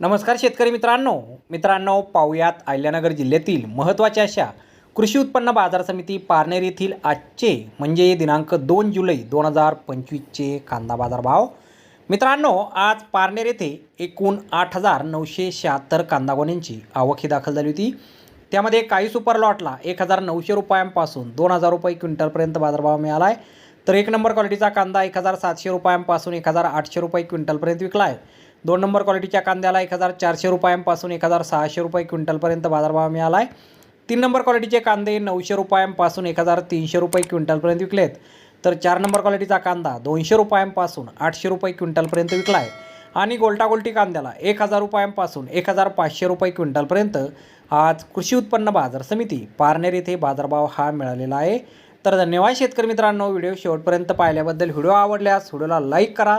नमस्कार शेतकरी मित्रांनो. मित्रांनो पाहुयात अहिल्यानगर जिल्ह्यातील महत्त्वाच्या अशा कृषी उत्पन्न बाजार समिती पारनेर येथील आजचे म्हणजे दिनांक दोन जुलै दोन हजार पंचवीसचे कांदा बाजार भाव मित्रांनो आज पारनेर येथे एकूण आठ हजार नऊशे शहात्तर कांदा गोण्यांची आवक ही दाखल झाली होती. त्यामध्ये काही सुपर लॉटला एक हजार नऊशे रुपयांपासून दोन हजार रुपये क्विंटलपर्यंत बाजारभाव मिळाला आहे तर एक नंबर क्वालिटीचा कांदा एक हजार सातशे रुपयांपासून एक हजार आठशे रुपये क्विंटलपर्यंत विकला आहे दोन नंबर क्वालिटीच्या कांद्याला एक हजार चारशे रुपयांपासून एक हजार सहाशे रुपये क्विंटलपर्यंत बाजारभाव मिळाला आहे तीन नंबर क्वालिटीचे कांदे नऊशे रुपयांपासून एक हजार तीनशे रुपये क्विंटलपर्यंत विकलेत. तर चार नंबर क्वालिटीचा कांदा दोनशे रुपयांपासून आठशे रुपये क्विंटलपर्यंत विकला आहे आणि गोलटागोल्टी कांद्याला एक हजार रुपयांपासून एक हजार पाचशे रुपये क्विंटलपर्यंत आज कृषी उत्पन्न बाजार समिती पारनेर येथे बाजारभाव हा मिळालेला आहे. तर धन्यवाद शेतकरी मित्रांनो व्हिडिओ शेवटपर्यंत पाहिल्याबद्दल व्हिडिओ आवडल्यास व्हिडिओला लाईक करा.